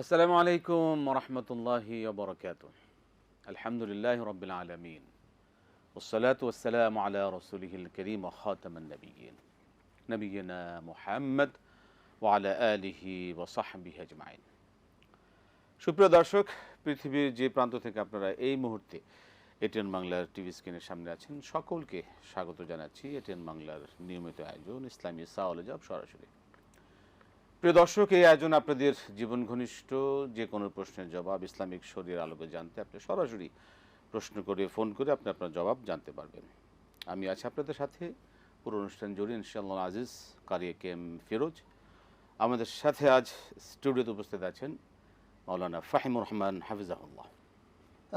আসসালামু আলাইকুম রহমতুল্লাহি বরকাত আলহামদুলিল্লাহ রবিল আলমিন। ওসলাত ওসালাম আলা রসুলহিল করিম খাতামনবীন নবীন মোহাম্মদ ওয়ালা আলিহি ওসাহাবি আজমাইন। সুপ্রিয় দর্শক, পৃথিবীর যে প্রান্ত থেকে আপনারা এই মুহূর্তে এটিএন বাংলার টিভি স্ক্রিনের সামনে আছেন, সকলকে স্বাগত জানাচ্ছি এটিএন বাংলার নিয়মিত আয়োজন, ইসলামী সাওয়ালে জব সরাসরি। প্রিয় দর্শক এই আয়োজন আপনাদের জীবন ঘনিষ্ঠ যে কোনো প্রশ্নের জবাব ইসলামিক শরীর আলোকে জানতে আপনি সরাসরি প্রশ্ন করে ফোন করে আপনি আপনার জবাব জানতে পারবেন। আমি আছি আপনাদের সাথে। পুরো অনুষ্ঠান জড়িয়ে ইনশাল্লাহ আজিজ কারিয়ে এম ফিরোজ। আমাদের সাথে আজ স্টুডিওতে উপস্থিত আছেন মৌলানা ফাহিমুর রহমান হাফিজাহুল্লাহ।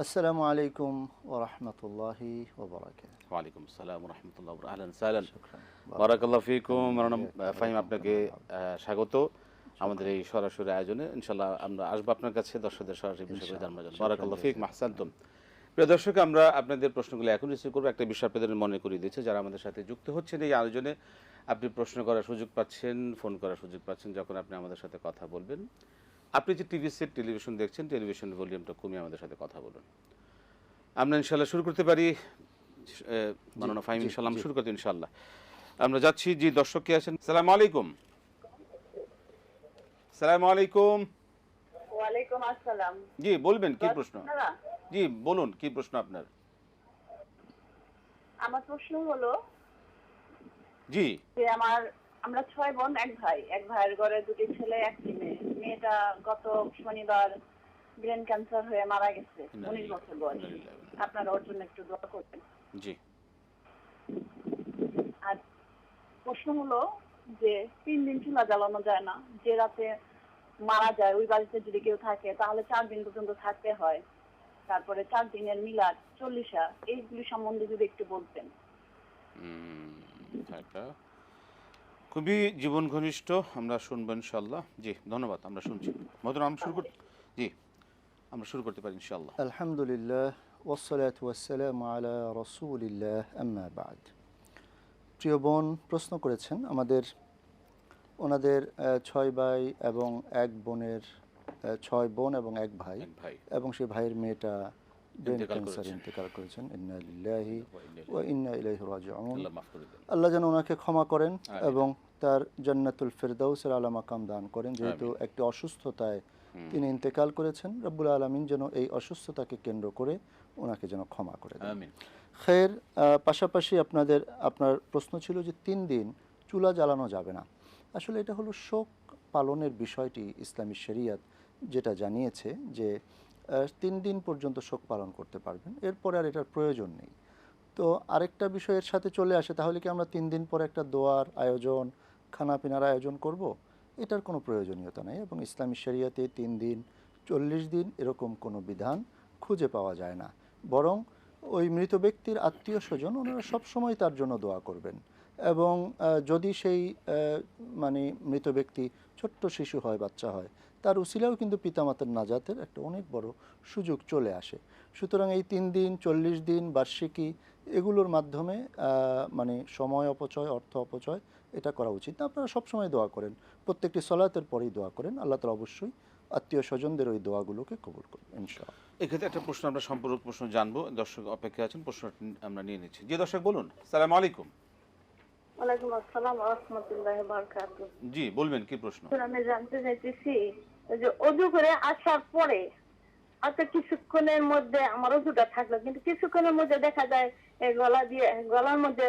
আসসালামু আলাইকুম ওরহমতুল্লাহি ওয়ালাইকুম আসসালাম রহমতুল্লাহ আহলান সাহলান বারাকাল্লাহ ফিকুম। ফাহিম আপনাকে স্বাগত। আমাদের এই সরাসরি আয়োজনে ইনশাল্লাহ আমরা আসব আপনার কাছে দর্শকদের সরাসরি বিষয়গুলো জানবার জন্য। বারাকাল্লাহ ফিক মাহসান্তুম প্রিয় দর্শক আমরা আপনাদের প্রশ্নগুলো এখন রিসিভ করব। একটা বিষয় আপনাদের মনে করিয়ে দিচ্ছে যারা আমাদের সাথে যুক্ত হচ্ছেন এই আয়োজনে। আপনি প্রশ্ন করার সুযোগ পাচ্ছেন ফোন করার সুযোগ পাচ্ছেন যখন আপনি আমাদের সাথে কথা বলবেন। আপনি যে টিভি সেট টেলিভিশন দেখছেন টেলিভিশন ভলিউমটা কমিয়ে আমাদের সাথে কথা বলুন। আমরা ইনশাল্লাহ শুরু করতে পারি। মাননা ফাহিম ইনশাল্লাহ শুরু করতে ইনশাল্লাহ আমরা যাচ্ছি যে দর্শক কে আছেন? সালাম আলাইকুম। সালাম আলাইকুম। ওয়ালাইকুম আসসালাম। জি বলবেন কি প্রশ্ন? জি বলুন কি প্রশ্ন আপনার? আমার প্রশ্ন হলো জি। যে আমার আমরা ছয় বোন এক ভাই। এক ভাইয়ের ঘরে দুটি ছেলে একটি মেয়ে। মেয়েটা গত শনিবার ব্রেন ক্যান্সার হয়ে মারা গেছে উনিশ বছর বয়স। আপনারা ওর জন্য একটু দোয়া করবেন। জি। আর প্রশ্ন হলো যে তিন দিন চুলা জ্বালানো যায় না। যে রাতে মারা যায় ওই বাড়িতে যদি কেউ থাকে তাহলে চার দিন পর্যন্ত থাকতে হয়। তারপরে চার দিনের মিলাদ চল্লিশা এইগুলি সম্বন্ধে যদি একটু বলতেন। খুবই জীবন ঘনিষ্ঠ আমরা শুনব ইনশাল্লাহ জি ধন্যবাদ আমরা শুনছি। মধুর আমরা শুরু করতে জি আমরা শুরু করতে পারি ইনশাল্লাহ আলহামদুলিল্লাহ ওসলাত ওয়াসালাম আলা রসুলিল্লাহ আম্মা বাদ। প্রিয় বোন প্রশ্ন করেছেন আমাদের ওনাদের ছয় ভাই এবং এক বোনের ছয় বোন এবং এক ভাই এবং সেই ভাইয়ের মেয়েটা ব্রেন ক্যান্সার করেছেন। ইন্তেকাল করেছেন। ইন্না লিল্লাহি ইলাইহি রাজিউন। আল্লাহ যেন ওনাকে ক্ষমা করেন এবং তার জান্নাতুল ফেরদাউসের আলা মাকাম দান করেন। যেহেতু একটি অসুস্থতায় তিনি ইন্তেকাল করেছেন রব্বুল আলমিন যেন এই অসুস্থতাকে কেন্দ্র করে ওনাকে যেন ক্ষমা করে দেন। খের পাশাপাশি আপনাদের আপনার প্রশ্ন ছিল যে তিন দিন চুলা জ্বালানো যাবে না। আসলে এটা হলো শোক পালনের বিষয়টি ইসলামী শরিয়াত যেটা জানিয়েছে যে তিন দিন পর্যন্ত শোক পালন করতে পারবেন। এরপরে আর এটার প্রয়োজন নেই। তো আরেকটা বিষয়ের সাথে চলে আসে তাহলে কি আমরা তিন দিন পর একটা দোয়ার আয়োজন খানাপিনার আয়োজন করব? এটার কোনো প্রয়োজনীয়তা নেই এবং ইসলামী শরিয়াতে তিন দিন চল্লিশ দিন এরকম কোনো বিধান খুঁজে পাওয়া যায় না। বরং ওই মৃত ব্যক্তির আত্মীয় স্বজন ওনারা সবসময় তার জন্য দোয়া করবেন। এবং যদি সেই মানে মৃত ব্যক্তি ছোট্ট শিশু হয়, বাচ্চা হয়, তার উসিলাও কিন্তু পিতামাতার নাজাতের একটা অনেক বড় সুযোগ চলে আসে। সুতরাং এই তিন দিন, চল্লিশ দিন, বার্ষিকী, এগুলোর মাধ্যমে মানে সময় অপচয়, অর্থ অপচয়, এটা করা উচিত। আপনারা সবসময় দোয়া করেন। প্রত্যেকটি সলাতের পরেই দোয়া করেন। আল্লাহ তালা অবশ্যই আত্মীয় স্বজনদের ওই দোয়াগুলোকে কবুল করবেন ইনশাআল্লাহ। এক্ষেত্রে একটা প্রশ্ন আমরা সম্পূর্ণ প্রশ্ন জানব। দর্শক অপেক্ষা আছেন প্রশ্ন আমরা নিয়ে নিচ্ছি। যে দর্শক বলুন। সালাম আলাইকুম। ওয়ালাইকুম আসসালাম রহমতুল্লাহ বারকাত জি বলবেন কি প্রশ্ন? আমি জানতে চাইতেছি যে অজু করে আসার পরে হয়তো কিছুক্ষণের মধ্যে আমার অজুটা থাকল কিন্তু কিছুক্ষণের মধ্যে দেখা যায় এই গলা দিয়ে গলার মধ্যে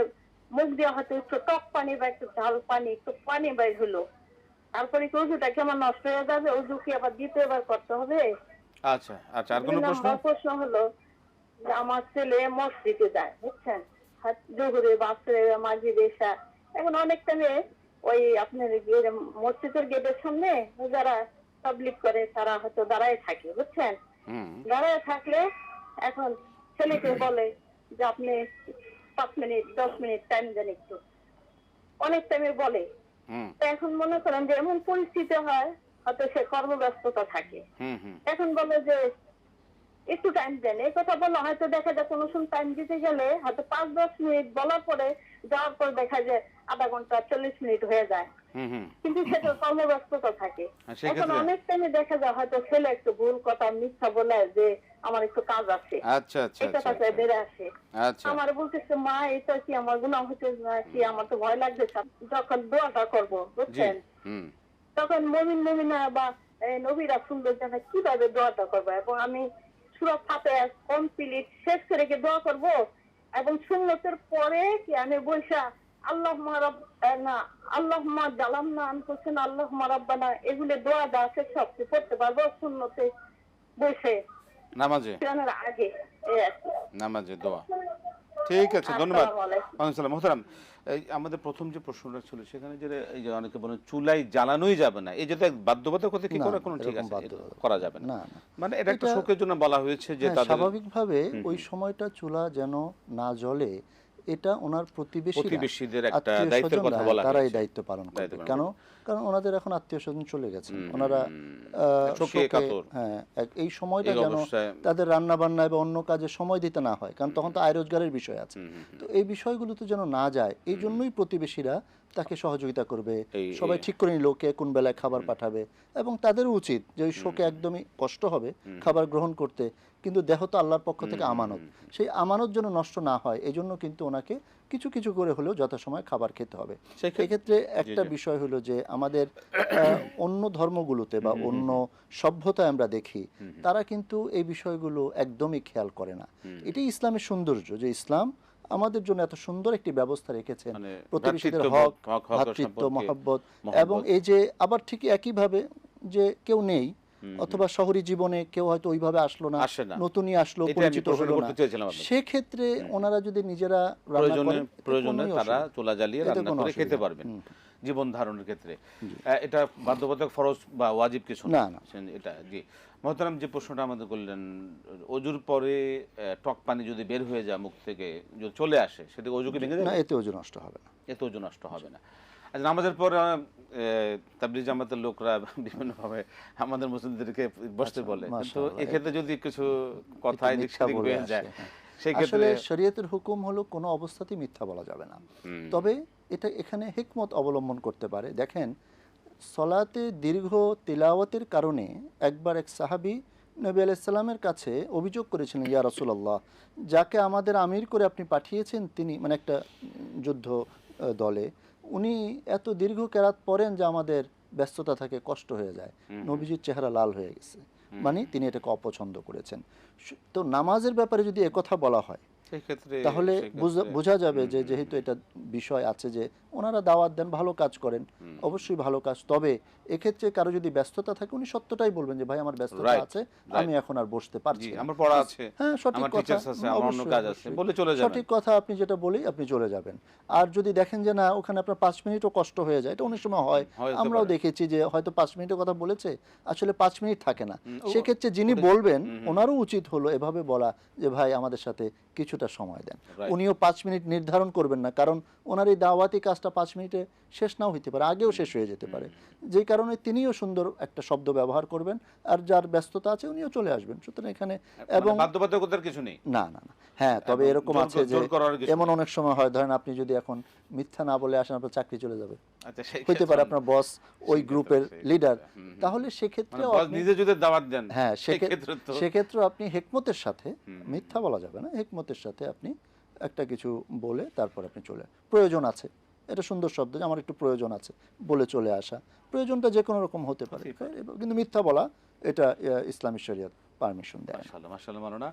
মুখ দিয়ে হয়তো একটু টক পানি বা একটু ঝাল পানি একটু পানি বাইর হলো। তারপরে কি কি আমার নষ্ট হয়ে যাবে কি আবার দ্বিতীয়বার করতে হবে। আচ্ছা আচ্ছা আর কোনো প্রশ্ন? প্রশ্ন হলো যে আমার ছেলে মসজিদে যায় বুঝছেন? জহুরে বাসরে এসা এখন ওই আপনার মসজিদের গেটের সামনে যারা পাবলিক করে তারা হয়তো দাঁড়ায় থাকে বুঝছেন? দাঁড়ায় থাকলে এখন ছেলেকে বলে যে আপনি পাঁচ মিনিট দশ মিনিট টাইম দেন একটু। অনেক টাইমে বলে। এখন মনে করেন যে এমন পরিস্থিতি হয় হয়তো সে কর্মব্যস্ততা থাকে। এখন বলে যে একটু টাইম দেন। এই কথা বলা হয়তো দেখা যায় কোনো সময় টাইম দিতে গেলে হয়তো পাঁচ দশ মিনিট বলার পরে যাওয়ার পর দেখা যায় আধা ঘণ্টা চল্লিশ মিনিট হয়ে যায়। কিন্তু সেটা কর্মব্যস্ততা থাকে। এখন অনেক টাইমে দেখা যায় হয়তো ছেলে একটু ভুল কথা মিথ্যা বলে যে আমার একটু কাজ আছে। আচ্ছা আচ্ছা এটা আচ্ছা তাকে বেড়ে আসে। আচ্ছা। আমার বলতেছে মা এটা কি আমার গুণা হচ্ছে না কি আমার তো ভয় লাগছে যখন দোয়াটা করব বুঝছেন? তখন মমিন মমিনা বা এ, নবীরা সুন্দর জানা কীভাবে দোয়াটা করব? এবং আমি সুরত ফাতে কমপ্লিট শেষ করে কি দোয়া করব? এবং সুন্নতের পরে কি আমি বৈশা আল্লাহ মারব না আল্লাহ মা জালাম না আল্লাহ এগুলো দোয়া যা আছে সব কি পড়তে পারব সুন্নতে বসে। নামাজে? আগে। নামাজে দোয়া। ঠিক আছে ধন্যবাদ। আসসালামু। মোহতারাম আমাদের প্রথম যে প্রশ্নটা ছিল সেখানে যে এই যে অনেকে বলেন চুলাই জ্বালানোই যাবে না। এই যেটা বাধ্যবাধকতা কথা কি করে? কোনো ঠিক আছে করা যাবে না। মানে এটা একটা শোকের জন্য বলা হয়েছে যে হ্যাঁ, স্বাভাবিকভাবে ওই সময়টা চুলা যেন না জ্বলে এটা ওনার প্রতিবেশী প্রতিবেশীদের একটা দায়িত্বের কথা বলা তারা এই দায়িত্ব পালন করবে। কেন? কারণ ওনাদের এখন আত্মীয় স্বজন চলে গেছে। ওনারা। হ্যাঁ এই সময়টা যেন তাদের রান্না বান্না এবং অন্য কাজে সময় দিতে না হয় কারণ তখন তো আয় রোজগারের বিষয় আছে। তো এই বিষয়গুলো তো যেন না যায় এই জন্যই প্রতিবেশীরা তাকে সহযোগিতা করবে। সবাই ঠিক করে নিল কে কোন বেলায় খাবার পাঠাবে। এবং তাদেরও উচিত যে ওই শোকে একদমই কষ্ট হবে খাবার গ্রহণ করতে। কিন্তু দেহ তো আল্লাহর পক্ষ থেকে আমানত। সেই আমানত যেন নষ্ট না হয় এই জন্য কিন্তু ওনাকে কিছু কিছু করে হলেও যথাসময় খাবার খেতে হবে। সেক্ষেত্রে- একটা বিষয় হলো যে আমাদের অন্য ধর্মগুলোতে বা অন্য সভ্যতায় আমরা দেখি তারা কিন্তু এই বিষয়গুলো একদমই খেয়াল করে না। এটাই ইসলামের সৌন্দর্য যে ইসলাম আমাদের জন্য এত সুন্দর একটি ব্যবস্থা রেখেছেন মানে প্রতিবেশীদের হক হক মহব্বত। এবং এই যে আবার ঠিক একইভাবে যে কেউ নেই অথবা শহরী জীবনে কেউ হয়তো ওইভাবে আসলো না নতুনই আসলো পরিচিত হলো না। সেক্ষেত্রে ওনারা যদি নিজেরা প্রয়োজনে প্রয়োজনে তারা চুলা জ্বালিয়ে রান্না করে খেতে পারবেন জীবন ধারণের ক্ষেত্রে। এটা বাধ্যবাধক ফরজ বা ওয়াজিব কিছু না, না। এটা জি। মহতারাম যে প্রশ্নটা আমাদের করলেন অজুর পরে টক পানি যদি বের হয়ে যায় মুখ থেকে যদি চলে আসে সেটা অজুকে ভেঙে না এতে ওজন নষ্ট হবে না। এত ওজন নষ্ট হবে না। আচ্ছা নামাজের পর তাবলিগ জামাতের লোকরা বিভিন্নভাবে আমাদের মুসলিমদেরকে বসতে বলে। কিন্তু মাশাআল্লাহ। এক্ষেত্রে যদি কিছু কথা এদিক সেদিক বলে যায় হ্যাঁ। সেই ক্ষেত্রে শরীয়তের হুকুম হলো কোনো অবস্থাতেই মিথ্যা বলা যাবে না। তবে এটা এখানে হিকমত অবলম্বন করতে পারে। দেখেন সলাতে দীর্ঘ তিলাওয়াতের কারণে একবার এক সাহাবি নবী আলাইসাল্লামের কাছে অভিযোগ করেছিলেন ইয়া রসুল্লাহ যাকে আমাদের আমির করে আপনি পাঠিয়েছেন তিনি মানে একটা যুদ্ধ দলে। উনি এত দীর্ঘ কেরাত পড়েন যে আমাদের ব্যস্ততা থাকে কষ্ট হয়ে যায়। নবীজির চেহারা লাল হয়ে গেছে। মানে তিনি এটাকে অপছন্দ করেছেন। তো নামাজের ব্যাপারে যদি একথা বলা হয় তাহলে বোঝা- যাবে যে যেহেতু এটা বিষয় আছে যে ওনারা দাওয়াত দেন ভালো কাজ করেন অবশ্যই ভালো কাজ। তবে এক্ষেত্রে কারও যদি ব্যস্ততা থাকে উনি সত্যটাই বলবেন যে ভাই আমার ব্যস্ততা আছে আমি এখন আর বসতে পারছি আমার পড়া আছে হ্যাঁ সঠিক কথা। অন্য কাজ আছে বলে চলে যাবেন। সঠিক কথা আপনি যেটা বলেই আপনি চলে যাবেন। আর যদি দেখেন যে না ওখানে আপনার পাঁচ মিনিটও কষ্ট হয়ে যায় এটা অনেক সময় হয়। আমরাও দেখেছি যে হয়তো পাঁচ মিনিটের কথা বলেছে আসলে পাঁচ মিনিট থাকে না। সেক্ষেত্রে যিনি বলবেন ওনারও উচিত হলো এভাবে বলা যে ভাই আমাদের সাথে কিছুটা সময় দেন। উনিও পাঁচ মিনিট নির্ধারণ করবেন না কারণ ওনার এই দাওয়াতি কাজটা পাঁচ মিনিটে শেষ নাও হইতে পারে আগেও শেষ হয়ে যেতে পারে। যে কারণে তিনিও সুন্দর একটা শব্দ ব্যবহার করবেন আর যার ব্যস্ততা আছে উনিও চলে আসবেন। সুতরাং এখানে এবং মানে বাধ্যবাধকতার কিছু নেই? না না না। হ্যাঁ তবে এরকম আছে যে এমন অনেক সময় হয় ধরেন আপনি যদি এখন মিথ্যা না বলে আসেন আপনার চাকরি চলে যাবে। আচ্ছা হইতে পারে আপনার বস ওই গ্রুপের লিডার। তাহলে মানে বস আপনি নিজে যদি দাওয়াত দেন হ্যাঁ সেই সেক্ষে- ক্ষেত্রে তো সেক্ষেত্রেও আপনি হেকমতের সাথে মিথ্যা বলা যাবে না হেকমতের সাথে আপনি একটা কিছু বলে তারপর আপনি চলে প্রয়োজন আছে। এটা সুন্দর শব্দ যে আমার একটু প্রয়োজন আছে বলে চলে আসা। প্রয়োজনটা যে কোনো রকম হতে পারে। কিন্তু মিথ্যা বলা এটা ইসলামী শরীয়ত। পারমিশন দেয় মাশাআল্লাহ মাশাআল্লাহ মাওলানা।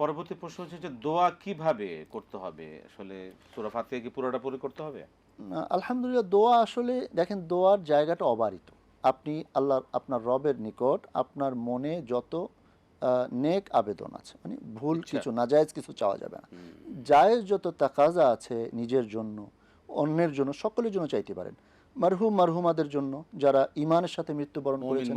পরবর্তী প্রশ্ন হচ্ছে যে দোয়া কীভাবে করতে হবে? আসলে সূরা ফাতিহা কি পুরোটা পুরো করতে হবে? আলহামদুলিল্লাহ দোয়া আসলে দেখেন দোয়ার জায়গাটা অবারিত। আপনি আল্লাহ আপনার রবের নিকট আপনার মনে যত নেক আবেদন আছে মানে ভুল ইচ্ছা। কিছু নাজায়েজ কিছু চাওয়া যাবে না। জায়েজ যত তাকাজা আছে নিজের জন্য অন্যের জন্য সকলের জন্য চাইতে পারেন। মারহুম মারহুমাদের জন্য যারা ইমানের সাথে মৃত্যুবরণ করেছেন।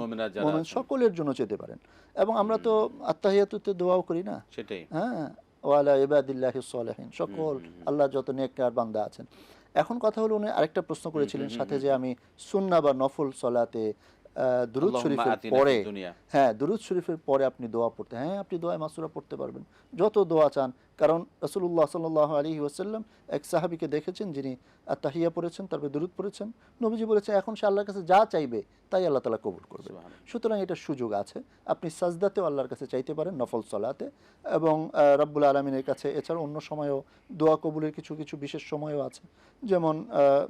সকলের জন্য যেতে পারেন। এবং আমরা তো আত্মাহিয়াতুতে দোয়াও করি না। সেটাই। হ্যাঁ ওয়ালা ইবাদিল্লাহি সালেহিন সকল আল্লাহ যত নেককার বান্দা আছেন। এখন কথা হলো উনি আরেকটা প্রশ্ন করেছিলেন সাথে যে আমি সুন্না বা নফল সলাতে দুরুদ শরীফের পরে হ্যাঁ দুরুদ শরীফের পরে আপনি দোয়া পড়তে হ্যাঁ আপনি দোয়া মাসুরা পড়তে পারবেন। যত দোয়া চান কারণ রসুল্লাহ সাল্লাহ আলী ওয়াসাল্লাম এক সাহাবিকে দেখেছেন যিনি তাহিয়া পড়েছেন তারপরে দরুদ পড়েছেন। নবীজি বলেছেন এখন সে আল্লাহর কাছে যা চাইবে তাই আল্লাহ তালা কবুল করবে সুতরাং এটা সুযোগ আছে। আপনি সাজদাতেও আল্লাহর কাছে চাইতে পারেন নফল সলাতে। এবং রব্বুল আলমিনের কাছে এছাড়া অন্য সময়ও দোয়া কবুলের কিছু কিছু বিশেষ সময়ও আছে। যেমন আহ,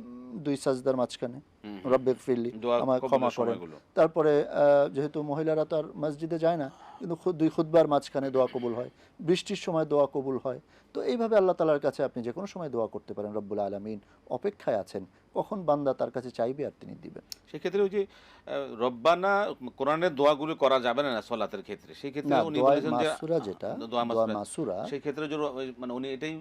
দুই সাজদার মাঝখানে হুম। রব্বেক ফিরলি কবুলের ক্ষমা করেন। তারপরে আহ, যেহেতু মহিলারা তো আর মসজিদে যায় না কিন্তু দুই খুদবার মাঝখানে দোয়া কবুল হয় বৃষ্টির সময় দোয়া কবুল হয়। তো এইভাবে আল্লাহ তালার কাছে আপনি যে কোনো সময় দোয়া করতে পারেন রব্বুল আলমিন অপেক্ষায় আছেন কখন বান্দা তার কাছে চাইবে আর তিনি দিবেন। সেক্ষেত্রে ওই যে রব্বানা কোরআনের দোয়াগুলো করা যাবে না সলাতের ক্ষেত্রে। সেই ক্ষেত্রে উনি বলেছেন যে যেটা দোয়া মাসুরা। সেই ক্ষেত্রে মানে উনি এটাই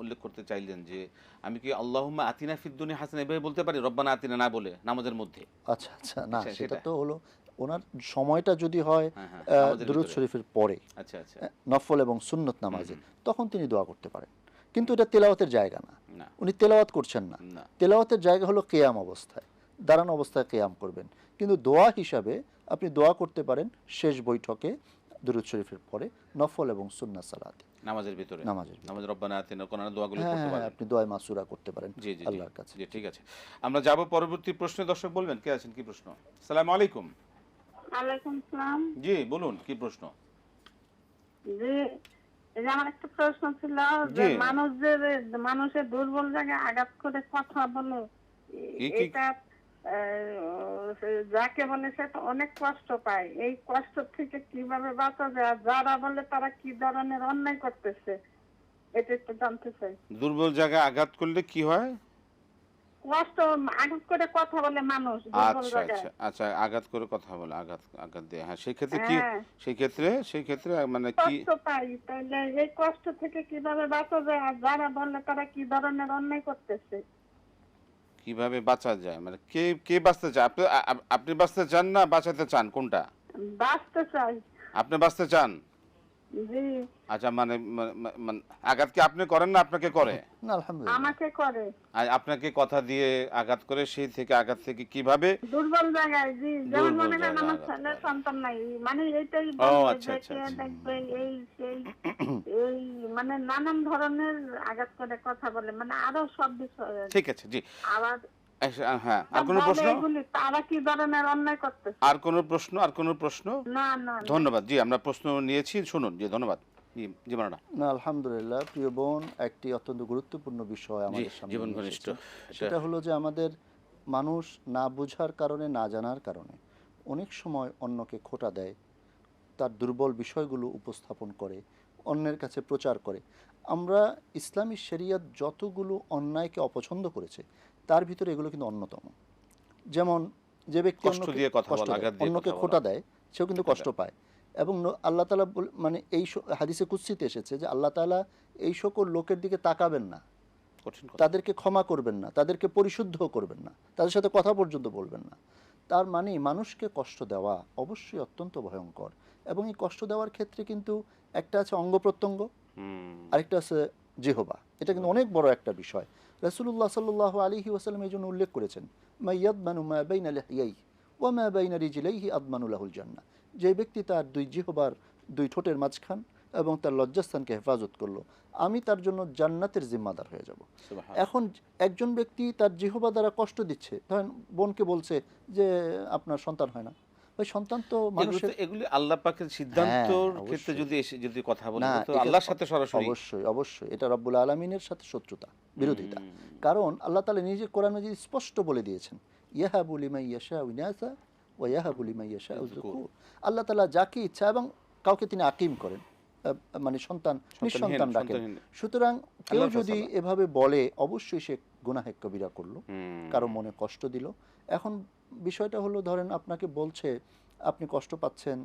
উল্লেখ করতে চাইলেন যে আমি কি আল্লাহুম্মা আতিনা ফিদ্দুনি হাসান এভাবে বলতে পারি? রব্বানা আতিনা না বলে নামাজের মধ্যে। আচ্ছা আচ্ছা না আচ্ছা, সেটা। তো হলো ওনার সময়টা যদি হয় হ্যাঁ, হ্যাঁ, দুরুদ শরীফের পরে আচ্ছা আচ্ছা। নফল এবং সুন্নত নামাজে তখন তিনি দোয়া করতে পারেন। কিন্তু এটা তেলাওয়াতের জায়গা না। উনি তেলাওয়াত করছেন না। তেলাওয়াতের জায়গা হলো কেয়াম অবস্থায়। দাঁড়ানো অবস্থায় কেয়াম করবেন। কিন্তু দোয়া হিসাবে আপনি দোয়া করতে পারেন শেষ বৈঠকে দুরুদ শরীফের পরে নফল এবং সুন্নাত সালাতে। নামাজের ভিতরে। নামাজের নামাজ রব্বানা আতিনা কোরআনের দোয়াগুলো হ্যাঁ করতে পারেন। আপনি দোয়ায় মাসুরা করতে পারেন জি জি জি। আল্লাহর কাছে। জি ঠিক আছে। আমরা যাব পরবর্তী প্রশ্নে। দর্শক বলবেন কে আছেন? কি প্রশ্ন? সালাম আলাইকুম। ওয়ালাইকুম সালাম জি বলুন কি প্রশ্ন? জি আমার একটা প্রশ্ন ছিল যে মানুষ যে মানুষের দুর্বল জায়গায় আঘাত করে কথা বলে কি- কি- এটা যাকে বলে সে তো অনেক কষ্ট পায়। এই কষ্ট থেকে কীভাবে বাঁচা যায় আর যারা বলে তারা কি ধরনের অন্যায় করতেছে এটা একটু জানতে চাই। দুর্বল জায়গায় আঘাত করলে কি হয়? কষ্ট আঘাত করে কথা বলে মানুষ আচ্ছা আচ্ছা আচ্ছা আঘাত করে কথা বলে আঘাত আঘাত দিয়ে। হ্যাঁ সেই ক্ষেত্রে কি হ্যাঁ। সেই ক্ষেত্রে সেই ক্ষেত্রে মানে কি কষ্ট পাই তাহলে এই কষ্ট থেকে কীভাবে বাঁচা যায় আর যারা বললে তারা কি ধরনের অন্যায় করতেছে? কীভাবে বাঁচা যায়? মানে কে কে বাঁচতে চায়? আপনি আপনি বাঁচতে চান না বাঁচাতে চান? কোনটা? বাঁচতে চাই। আপনি বাঁচতে চান? আচ্ছা মানে আঘাত কি আপনি করেন না আপনাকে করে? না আলহামদুলিল্লাহ। আমাকে করে। আপনাকে কথা দিয়ে আঘাত করে সেই থেকে আঘাত থেকে কীভাবে? দুর্বল জায়গায় জি যেমন মনে করেন আমার ছেলে সন্তান নাই। মানে এইটাই ও, আচ্ছা, আচ্ছা, আচ্ছা। এই সেই এই মানে নানান ধরনের আঘাত করে কথা বলে মানে আরও সব বিষয়ে। ঠিক আছে জি। আবার হ্যাঁ। আর কোনো প্রশ্ন? তারা কি ধরনের অন্যায় করতেছে? আর কোনো প্রশ্ন? আর কোনো প্রশ্ন? না না না। ধন্যবাদ। জি আমরা প্রশ্ন নিয়েছি শুনুন। জি ধন্যবাদ। না আলহামদুলিল্লাহ প্রিয় বোন একটি অত্যন্ত গুরুত্বপূর্ণ বিষয় আমাদের সামনে জীবন ঘনিষ্ঠ। সেটা হলো যে আমাদের মানুষ না বুঝার কারণে না জানার কারণে অনেক সময় অন্যকে খোটা দেয় তার দুর্বল বিষয়গুলো উপস্থাপন করে অন্যের কাছে প্রচার করে। আমরা ইসলামী শরিয়ত যতগুলো অন্যায়কে অপছন্দ করেছে তার ভিতরে এগুলো কিন্তু অন্যতম। যেমন যে ব্যক্তি অন্যকে কষ্ট অন্যকে খোটা দেয় সেও কিন্তু কষ্ট পায়। এবং আল্লাহ তালা মানে এই হাদিসে কুৎসিতে এসেছে যে আল্লাহ তালা এই সকল লোকের দিকে তাকাবেন না। তাদেরকে ক্ষমা করবেন না তাদেরকে পরিশুদ্ধ করবেন না তাদের সাথে কথা পর্যন্ত বলবেন না। তার মানে মানুষকে কষ্ট দেওয়া অবশ্যই অত্যন্ত ভয়ঙ্কর। এবং এই কষ্ট দেওয়ার ক্ষেত্রে কিন্তু একটা আছে অঙ্গ প্রত্যঙ্গ হুম। আরেকটা আছে জেহবা। এটা কিন্তু অনেক বড় একটা বিষয়। রাসূলুল্লাহ সাল্লাহ আলাইহি ওয়াসাল্লাম এই জন্য উল্লেখ করেছেন মাইয়াদমানু মা বাইনা লিহিয়াই ওয়া মা বাইনা রিজলাইহি আদমানু লাহুল যে ব্যক্তি তার দুই জিহবার দুই ঠোঁটের মাঝখান এবং তার লজ্জাস্থানকে হেফাজত করল আমি তার জন্য জান্নাতের জিম্মাদার হয়ে যাব। এখন একজন ব্যক্তি তার জিহবা দ্বারা কষ্ট দিচ্ছে ধরেন বোনকে বলছে যে আপনার সন্তান হয় না। ওই সন্তান তো মানুষের এগুলি আল্লাহ পাকের সিদ্ধান্তর ক্ষেত্রে যদি এসে যদি কথা বলে তো আল্লাহর সাথে সরাসরি। অবশ্যই অবশ্যই এটা রব্বুল আলমিনের সাথে শত্রুতা। বিরোধিতা। কারণ আল্লাহ তালা নিজে কোরআন মজিদ স্পষ্ট বলে দিয়েছেন ইয়াহাবু লিমাই ইয়াশা উইনাসা ও ইয়াহাবু লিমাই ইয়াশা উযকুর আল্লাহ তালা যাকে ইচ্ছা এবং কাউকে তিনি আকিম করেন মানে সন্তান নিঃসন্তান রাখেন। সুতরাং কেউ যদি এভাবে বলে অবশ্যই সে গুনাহে কবিরা করল কারও মনে কষ্ট দিল। এখন বিষয়টা হলো ধরেন আপনাকে বলছে আপনি কষ্ট পাচ্ছেন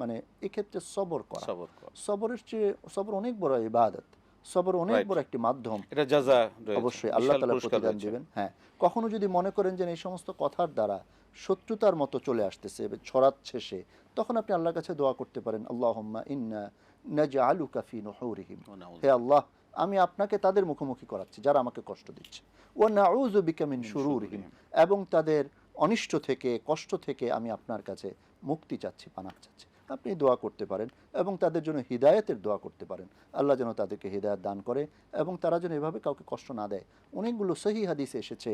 মানে এক্ষেত্রে সবর করা। সবর সবরের চেয়ে সবর অনেক বড় ইবাদত। সবর অনেক বড় একটি মাধ্যম। এটা রয়েছে, অবশ্যই আল্লাহ তালা প্রতিদান। দিবেন হ্যাঁ। কখনো যদি মনে করেন যে এই সমস্ত কথার দ্বারা শত্রুতার মতো চলে আসতেছে ছড়াচ্ছে সে তখন আপনি আল্লাহর কাছে দোয়া করতে পারেন আল্লাহুম্মা ইন্না নাজআলুকা ফি নুহুরিহিম। হে আল্লাহ আমি আপনাকে তাদের মুখোমুখি করাচ্ছি যারা আমাকে কষ্ট দিচ্ছে। ও নাউযু বিকা মিন শুরুরিহিম। এবং তাদের অনিষ্ট থেকে কষ্ট থেকে আমি আপনার কাছে মুক্তি চাচ্ছি পানাহ চাচ্ছি। আপনি দোয়া করতে পারেন এবং তাদের জন্য হৃদায়তের দোয়া করতে পারেন। আল্লাহ যেন তাদেরকে হৃদায়ত দান করে এবং তারা যেন এভাবে কাউকে কষ্ট না দেয়। অনেকগুলো সহি হাদিস এসেছে,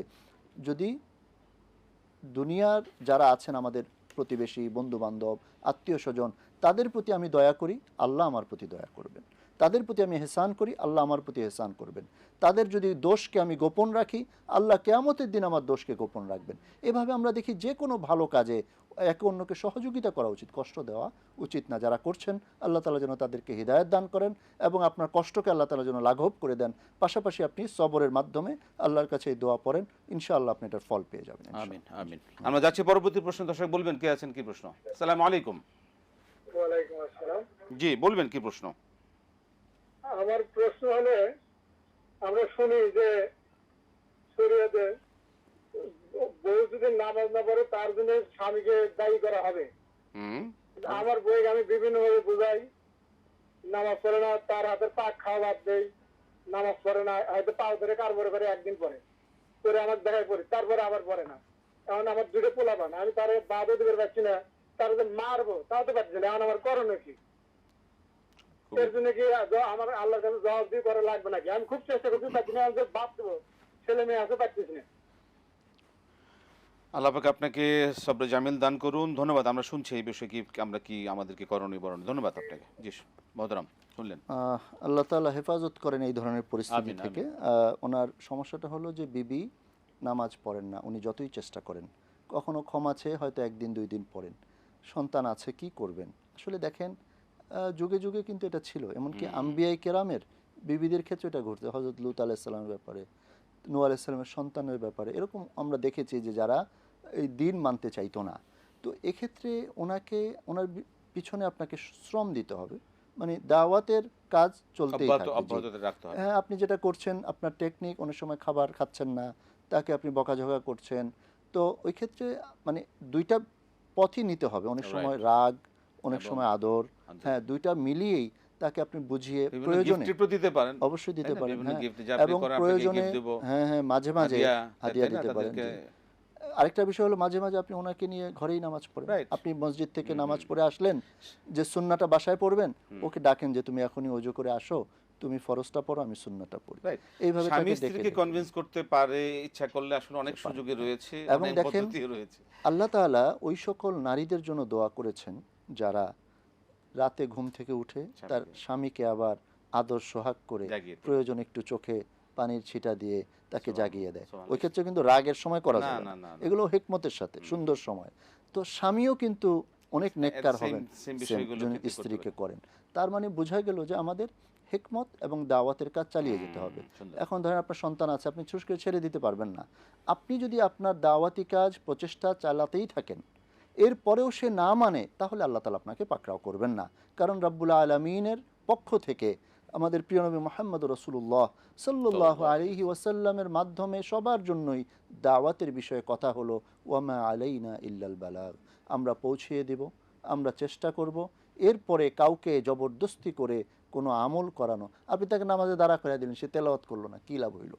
যদি দুনিয়ার যারা আছেন আমাদের প্রতিবেশী, বন্ধুবান্ধব, আত্মীয় স্বজন, তাদের প্রতি আমি দয়া করি, আল্লাহ আমার প্রতি দয়া করবেন। তাদের প্রতি আমি হেসান করি আল্লাহ আমার প্রতি হেসান করবেন। তাদের যদি দোষকে আমি গোপন রাখি আল্লাহ কেয়ামতের দিন আমার দোষকে গোপন রাখবেন। এভাবে আমরা দেখি যে কোনো ভালো কাজে একে অন্যকে সহযোগিতা করা উচিত কষ্ট দেওয়া উচিত না। যারা করছেন আল্লাহ তালা যেন তাদেরকে হৃদায়ত দান করেন এবং আপনার কষ্টকে আল্লাহ তালা যেন লাঘব করে দেন। পাশাপাশি আপনি সবরের মাধ্যমে আল্লাহর কাছে এই দোয়া পড়েন ইনশাআল্লাহ আপনি এটার ফল পেয়ে যাবেন আমিন আমিন। আমরা যাচ্ছি পরবর্তী প্রশ্ন দর্শক বলবেন কে আছেন কি প্রশ্ন? সালাম আলাইকুম। জি বলবেন কি প্রশ্ন? আমার প্রশ্ন হলে আমরা শুনি যে শরীয়তে বউ যদি নামাজ না পড়ে তার জন্য স্বামীকে দায়ী করা হবে। আমার বইকে আমি বিভিন্ন ভাবে বুঝাই নামাজ পড়ে না তার হাতের পাক খাওয়া বাদ দেই নামাজ পড়ে না হয়তো পাও ধরে কারবার করে একদিন পরে পরে আমার দেখায় পড়ি তারপরে আবার পড়ে না। এখন আমার দুটো পোলাপান আমি তার বাদও দিতে পারছি না তার মারবো তাও তো পারছি না এখন আমার করণীয় কি? এর জন্য কি আমার আল্লাহর কাছে জবাব দিয়ে করা লাগবে নাকি? আমি খুব চেষ্টা করছি পারছি না আমি বাপ দেবো। ছেলে মেয়ে আছে পারছিস না আল্লাহ পাক আপনাকে সবরে জামিল দান করুন। ধন্যবাদ আমরা শুনছি এই বিষয়ে কি আমরা কি আমাদেরকে করণীয় বরণীয় ধন্যবাদ আপনাকে। জি মহতরাম শুনলেন? আল্লাহ তাআলা হেফাজত করেন এই ধরনের পরিস্থিতি থেকে। আহ, ওনার সমস্যাটা হলো যে বিবি নামাজ পড়েন না উনি যতই চেষ্টা করেন। কখনো ক্ষমা চেয়ে হয়তো একদিন দুই দিন পড়েন। সন্তান আছে কি করবেন? আসলে দেখেন যুগে যুগে কিন্তু এটা ছিল। এমনকি আম্বিয়াই কেরামের বিবিদের ক্ষেত্রে এটা ঘটছে হজরত লুত আলাইসাল্লামের ব্যাপারে নু আলাইসাল্লামের সন্তানের ব্যাপারে। এরকম আমরা দেখেছি যে যারা এই দিন মানতে চাইতো না। তো এক্ষেত্রে ওনাকে ওনার পিছনে আপনাকে শ্রম দিতে হবে। মানে দাওয়াতের কাজ চলতেই থাকবে। হ্যাঁ আপনি যেটা করছেন আপনার টেকনিক অনেক সময় খাবার খাচ্ছেন না তাকে আপনি বকাঝকা করছেন। তো ওই ক্ষেত্রে মানে দুইটা পথই নিতে হবে। অনেক সময় রাগ অনেক সময় আদর। হ্যাঁ দুইটা মিলিয়েই তাকে আপনি বুঝিয়ে প্রয়োজনে gift টিপও দিতে পারেন। অবশ্যই দিতে পারেন হ্যাঁ। এবং প্রয়োজনে হ্যাঁ হ্যাঁ মাঝে মাঝে হাদিয়া? দিতে পারেন। আরেকটা বিষয় হলো মাঝে মাঝে আপনি ওনাকে নিয়ে ঘরেই নামাজ পড়েন। আপনি মসজিদ থেকে নামাজ পড়ে আসলেন যে সুন্নাটা বাসায় পড়বেন ওকে ডাকেন যে তুমি এখনই অজু করে আসো তুমি ফরজটা পড়ো আমি সুন্নাটা পড়ি. এইভাবে স্বামী স্ত্রীকে কনভিন্স করতে পারে ইচ্ছা করলে আসলে অনেক সুযোগে রয়েছে এবং দেখেন- রয়েছে। আল্লাহ তাআলা ওই সকল নারীদের জন্য দোয়া করেছেন যারা রাতে ঘুম থেকে উঠে তার স্বামীকে। আবার আদর সোহাগ করে প্রয়োজন একটু চোখে পানির ছিটা দিয়ে তাকে জাগিয়ে দেয়। ওই ক্ষেত্রে কিন্তু রাগের সময় করা যাবে না। এগুলো হেকমতের সাথে সুন্দর সময়। তো স্বামীও কিন্তু অনেক নেককার হবেন স্ত্রীকে করেন। তার মানে বোঝা গেল যে আমাদের হেকমত এবং দাওয়াতের কাজ চালিয়ে যেতে হবে। এখন ধরেন আপনার সন্তান আছে আপনি চুস করে ছেড়ে দিতে পারবেন না। আপনি যদি আপনার দাওয়াতি কাজ প্রচেষ্টা চালাতেই থাকেন এরপরেও সে না মানে তাহলে আল্লাহ তালা আপনাকে পাকড়াও করবেন না। কারণ রাব্বুল আলমিনের পক্ষ থেকে আমাদের প্রিয় নবী মোহাম্মদ রসুল্লাহ সাল্লাহ আলহি ওয়াসাল্লামের মাধ্যমে সবার জন্যই দাওয়াতের বিষয়ে কথা হলো ওয়ামা আলাইনা ইল্লাল বালাগ। আমরা পৌঁছিয়ে দেব আমরা চেষ্টা করব এরপরে কাউকে জবরদস্তি করে কোনো আমল করানো। আপনি তাকে নামাজে দাঁড়া করে দিলেন সে তেলাওয়াত করল না কী লাভ হইল?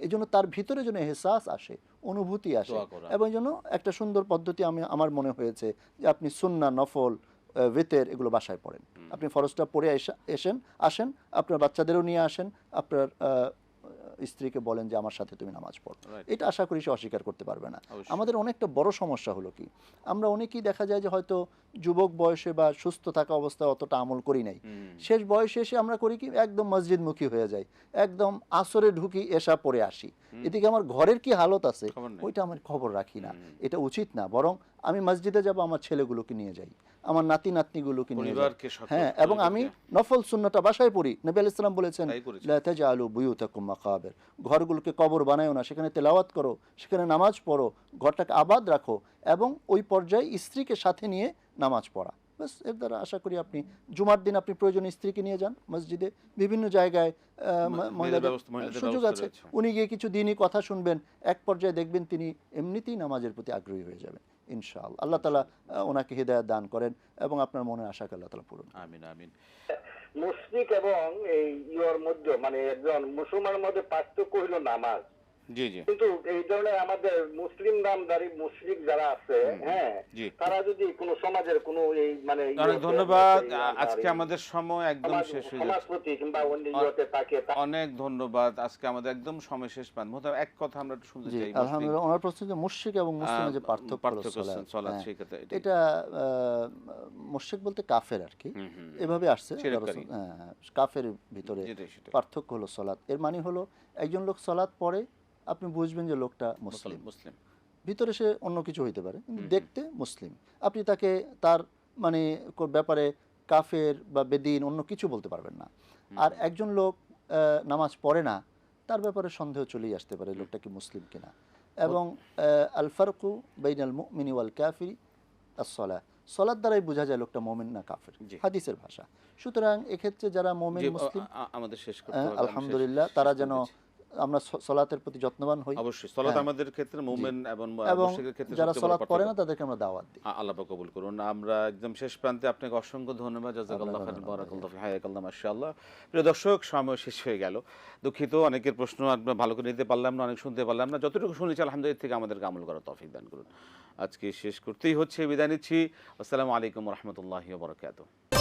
এই জন্য তার ভিতরে যেন এহসাস আসে অনুভূতি আসে। এবং যেন একটা সুন্দর পদ্ধতি আমি আমার মনে হয়েছে যে আপনি সুন্না নফল ভেতের বেতের এগুলো বাসায় পড়েন আপনি ফরজটা পড়ে এসা- এসেন আসেন আপনার বাচ্চাদেরও নিয়ে আসেন আপনার আহ, স্ত্রীকে বলেন যে আমার সাথে তুমি নামাজ পড়ো। এটা আশা করি সে অস্বীকার করতে পারবে না। আমাদের অনেকটা বড় সমস্যা হলো কি আমরা অনেকেই দেখা যায় যে হয়তো যুবক বয়সে বা সুস্থ থাকা অবস্থায় অতটা আমল করি নাই। শেষ বয়সে এসে আমরা করি কি একদম মসজিদমুখী হয়ে যাই একদম আসরে ঢুকি এসা পরে আসি। এদিকে আমার ঘরের কি হালত আছে ওইটা আমার খবর রাখি না। এটা উচিত না বরং আমি মসজিদে যাব আমার ছেলেগুলোকে নিয়ে যাই। আমার নাতি নাতনিগুলোকে নিয়ে হ্যাঁ এবং আমি নফল সুন্নাটা বাসায় পড়ি। নবী আলাইহিস সালাম বলেছেন তাই করেছেন। বুয়ুতাকুম মাকাবির। ঘরগুলোকে কবর বানায়ো না সেখানে তেলাওয়াত করো সেখানে নামাজ পড়ো ঘরটাকে আবাদ রাখো এবং ওই পর্যায়ে স্ত্রীকে সাথে নিয়ে নামাজ পড়া। ব্যাস এর দ্বারা আশা করি আপনি জুমার দিন আপনি প্রয়োজনে স্ত্রীকে নিয়ে যান মসজিদে। বিভিন্ন জায়গায় মহিলাদের সুযোগ আছে। উনি গিয়ে কিছু দিনই কথা শুনবেন এক পর্যায়ে দেখবেন তিনি এমনিতেই নামাজের প্রতি আগ্রহী হয়ে যাবেন। ইনশাআল্লাহ। আল্লাহ তালা আহ, ওনাকে হৃদায়ত দান করেন এবং আপনার মনের আশাকে আল্লাহ তালা পূরণ আমিন আমিন। মুসলিক এবং এই ইয়র মধ্যে মানে একজন মুসলমানের মধ্যে পার্থক্য হইল নামাজ। কিন্তু এই ধরনের আমাদের মুসলিম নামদারি মুশরিক যারা আছে হ্যাঁ জি। তারা যদি কোনো সমাজের কোনো এই মানে অনেক ধন্যবাদ। আজকে আমাদের সময় একদম শেষ হয়ে যাচ্ছে। কিংবা অন্য ইয়েতে থাকে অনেক ধন্যবাদ। আজকে আমাদের একদম সময় শেষ পান। মোতাব এক কথা আমরা একটু শুনতে চাই আলহামদুলিল্লাহ ওনার প্রশ্ন যে মুশরিক এবং মুসলিমের যে আহ, পার্থক্য পার্থক্য হ্যাঁ। এটা মুশরিক বলতে কাফের আর কি। এভাবে আসছে। হ্যাঁ, কাফের ভিতরে পার্থক্য হলো সলাৎ। এর মানে হলো একজন লোক সলাৎ পড়ে আপনি বুঝবেন যে লোকটা মুসলিম। মুসলিম। ভিতরে সে অন্য কিছু হইতে পারে কিন্তু দেখতে মুসলিম। আপনি তাকে তার মানে ব্যাপারে কাফের বা বেদিন অন্য কিছু বলতে পারবেন না। আর একজন লোক নামাজ পড়ে না তার ব্যাপারে সন্দেহ চলেই আসতে পারে লোকটা কি মুসলিম কিনা। এবং আল ফারকু বাইনাল মিনি ওয়াল কাফিরি আসলা সলার দ্বারাই বোঝা যায় লোকটা মোমিন না কাফের। হাদিসের ভাষা। সুতরাং এক্ষেত্রে যারা মোমিন মুসলিম আমাদের শেষ আলহামদুলিল্লাহ তারা যেন। আমরা সলাতের প্রতি যত্নবান হই। অবশ্যই সলাত হ্যাঁ। আমাদের ক্ষেত্রে মুমিন এবং ক্ষেত্রে যারা সলাৎ পড়ে না তাদেরকে আমরা দাওয়াত দিই। আল্লাহ পাক কবুল করুন। আমরা একদম শেষ প্রান্তে আপনাকে অসংখ্য ধন্যবাদ। জাজাকাল্লাহ খাইরান বারাকাল্লাহু হায়াকাল্লাহ মাশাআল্লাহ। প্রিয় দর্শক সময় শেষ হয়ে গেল। দুঃখিত অনেকের প্রশ্ন আমরা ভালো করে নিতে পারলাম না অনেক শুনতে পারলাম না। যতটুকু শুনেছি আলহামদুলিল্লাহ থেকে আমাদেরকে আমল করার তৌফিক দান করুন। আজকে শেষ করতেই হচ্ছে বিদায় নিচ্ছি। আসসালামু আলাইকুম রহমতুল্লাহি ওয়া বারাকাতুহু।